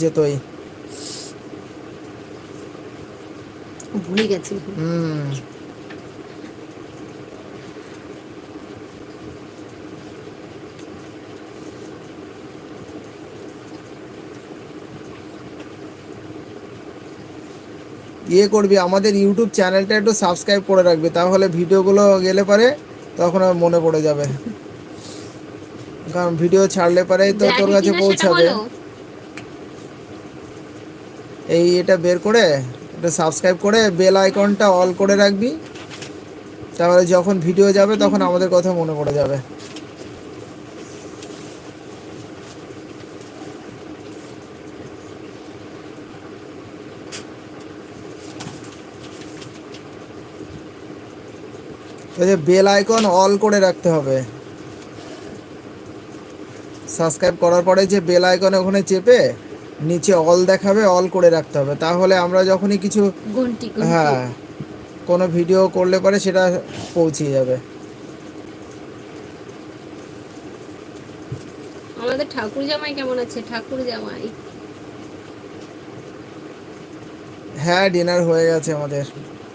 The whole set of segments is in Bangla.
যেতই ভুলে গেছি। হুম। ইয়ে করবি আমাদের ইউটিউব চ্যানেলটা একটু সাবস্ক্রাইব করে রাখবি তাহলে ভিডিওগুলো গেলে পরে তখন আর মনে পড়ে যাবে। কারণ ভিডিও ছাড়লে পরেই তো তোর কাছে পৌঁছাবে। এই এটা বের করে, এটা সাবস্ক্রাইব করে বেল আইকনটা অল করে রাখবি। তাহলে যখন ভিডিও যাবে, তখন আমাদের কথা মনে পড়ে যাবে। ওই যে বেল আইকন অল করে রাখতে হবে। সাবস্ক্রাইব করার পরে যে বেল আইকনে ওখানে চেপে নিচে অল দেখাবে অল করে রাখতে হবে। তাহলে আমরা যখনই কিছু হ্যাঁ কোনো ভিডিও করলে পরে সেটা পৌঁছে যাবে। আমাদের ঠাকুর জামাই কেমন আছে? ঠাকুর জামাই। হ্যাঁ ডিনার হয়ে গেছে আমাদের।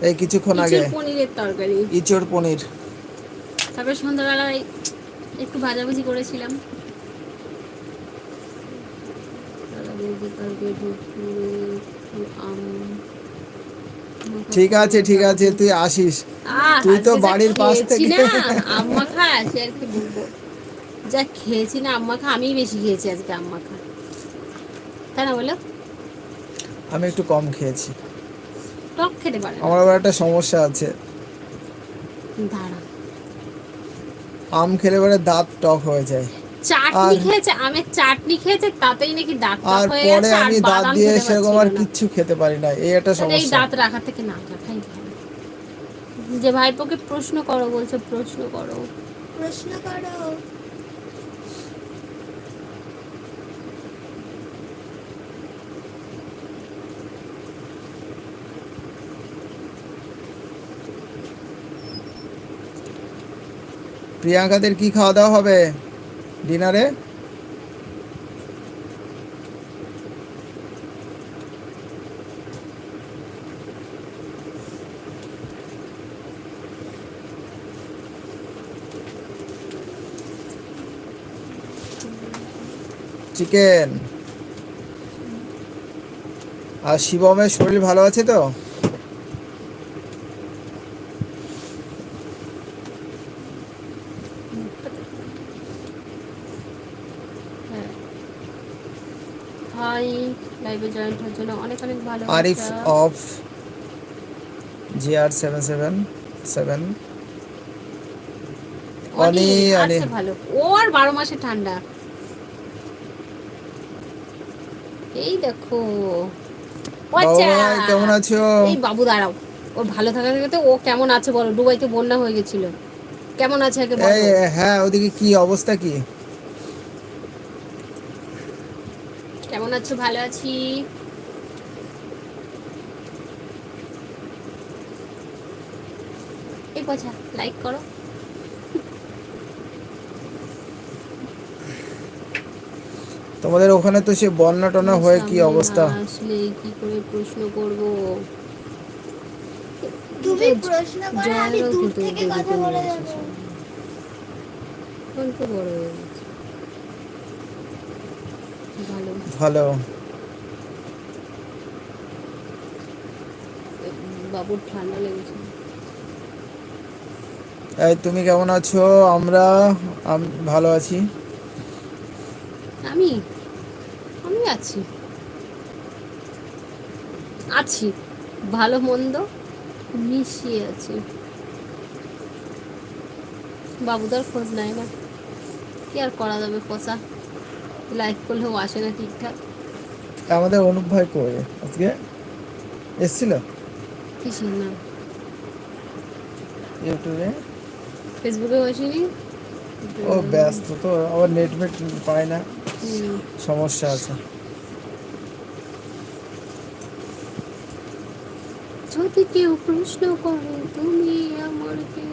এই কিছুক্ষণ আগে। পনিরের তরকারি। ইচড় পনির। তারপরে সন্ধ্যাবেলায় একটু ভাজাভুজি করেছিলাম। ঠিক আছে ঠিক আছে তুই আসিস। তুই তো বাড়ির পাশ থেকে- আম্মা খা সে আর কি বলব? যা খেয়েছি না আম্মা খা আমি বেশি খেয়েছি আজকে আম্মা খা। তাই না বলো? আমি একটু কম খেয়েছি। টক খেতে পারে আমার আবার একটা সমস্যা আছে। দাঁড়া। আম খেলে পরে দাঁত টক হয়ে যায়। চাটনি খেয়েছে আমের চাটনি খেয়েছে তাতেই নাকি দাঁত আর হয়ে পরে গেছে আর আমি দাঁত বাদাম দিয়ে খেতে সেরকম আর পারছিল না। কিচ্ছু খেতে পারি না এই একটা তাহলে এই সমস্যা। দাঁত রাখা থেকে না রাখাই ভালো। যে ভাইপোকে প্রশ্ন করো বলছো প্রশ্ন করো। প্রশ্ন করো। প্রিয়াঙ্কাদের কি খাওয়া দাওয়া হবে? ডিনারে চিকেন আর শিবমের শরীর ভালো আছে তো? হাই লাইভে জয়েন্ট হওয়ার জন্য অনেক অনেক ভালো Arif of seven seven seven. অনি অনি ভালো। ও আর মাসে ঠান্ডা। এই দেখো। ভাই কেমন আছো? এই বাবু দাঁড়াও। ও ভালো থাকা ও কেমন আছে বলো? দুবাইতে বন্যা হয়ে গেছিল। কেমন আছে আগে বলো? হ্যাঁ ওদিকে কি অবস্থা কি? কেমন আছো? ভালো আছি। এই পচা লাইক করো। তোমাদের ওখানে তো সে বন্যা টন্যা হয়ে কি অবস্থা? আসলে কি করে প্রশ্ন করব? তুমি প্রশ্ন করো আমি দূর থেকে কথা বলে যাব এসেছে। বড় ভালো। বাবুর ঠান্ডা লেগেছে। এই তুমি কেমন আছো? আমরা আম- ভালো আছি। আমি? আমি আছি। আছি। ভালো মন্দ মিশিয়ে আছি। বাবুদার খোঁজ নেয় না কি আর করা যাবে পোষা লাইক করলেও আসে না ঠিকঠাক। আমাদের অনুপ ভাই কই? আজকে এসছিল? কিসের না। ইউটিউবে? ফেসবুকে বসিনি ও ব্যস্ত তো আবার নেট মেট পায় না। সমস্যা আছে। যদি কেউ প্রশ্ন করে তুমি আমার কে